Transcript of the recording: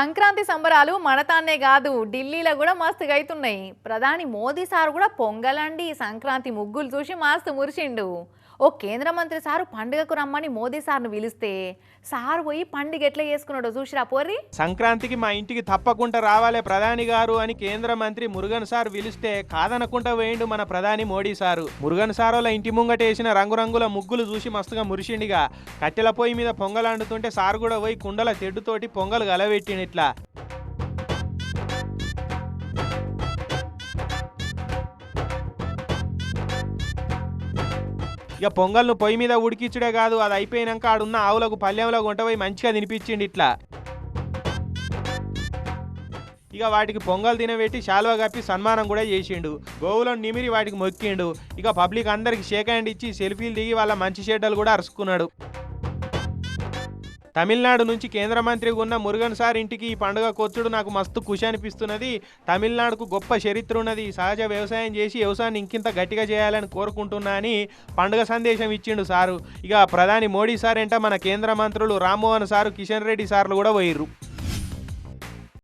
సంక్రాంతి సంబరాలు మనతాన్నే కాదు ఢిల్లీలో కూడా మస్తుగా అవుతున్నాయి ప్రధాని మోదీ సార్ కూడా పొంగలండి. సంక్రాంతి ముగ్గులు చూసి మస్తు మురిసిండు. ఓ కేంద్ర మంత్రి సారు పండుగకు రమ్మని మోదీ సార్ను పిలిస్తే సార్ పోయి పండుగ ఎట్లా చేసుకున్నాడో చూసిరా పోర్రి? సంక్రాంతికి మా ఇంటికి తప్పకుండా రావాలే ప్రధాని గారు అని కేంద్ర మంత్రి మురుగన్ సార్ పిలిస్తే కాదనకుండా వేయండు మన ప్రధాని మోడీ సారు. మురుగన్ సారోల వాళ్ళ ఇంటి ముంగట వేసిన రంగురంగుల ముగ్గులు చూసి మస్తుగా మురిసిండిగా. కట్టెల పొయ్యి మీద పొంగలు అండుతుంటే సార్ కూడా పోయి కుండల తెడ్డుతోటి పొంగలు గలబెట్టిండు. ఇట్లా. ఇక పొంగల్ను పొయ్యి మీద ఉడికిచ్చుడే కాదు అది అయిపోయినాక ఆడున్న ఆవులకు పల్లెంలో గుంటపోయి మంచిగా తినిపించిండు ఇట్లా. ఇక వాటికి పొంగల్ తినబెట్టి శాలువా కప్పి సన్మానం కూడా చేసిండు. గోవులను నిమిరి వాటికి మొక్కిండు. ఇక పబ్లిక్ అందరికి షేక్ హ్యాండ్ ఇచ్చి సెల్ఫీలు దిగి వాళ్ళ మంచి షెడ్డలు కూడా అరుచుకున్నాడు. తమిళనాడు నుంచి కేంద్ర మంత్రిగా ఉన్న మురుగన్ సార్ ఇంటికి ఈ పండుగ కొచ్చుడు నాకు మస్తు ఖుషి అనిపిస్తున్నది. తమిళనాడుకు గొప్ప చరిత్ర ఉన్నది. సహజ వ్యవసాయం చేసి వ్యవసాయాన్ని ఇంకింత గట్టిగా చేయాలని కోరుకుంటున్నా అని పండుగ సందేశం ఇచ్చిండు సారు. ఇక ప్రధాని మోడీ సార్ ఎంట మన కేంద్ర మంత్రులు రామ్మోహన్ సారు కిషన్ రెడ్డి సార్లు కూడా పోయిర్రు.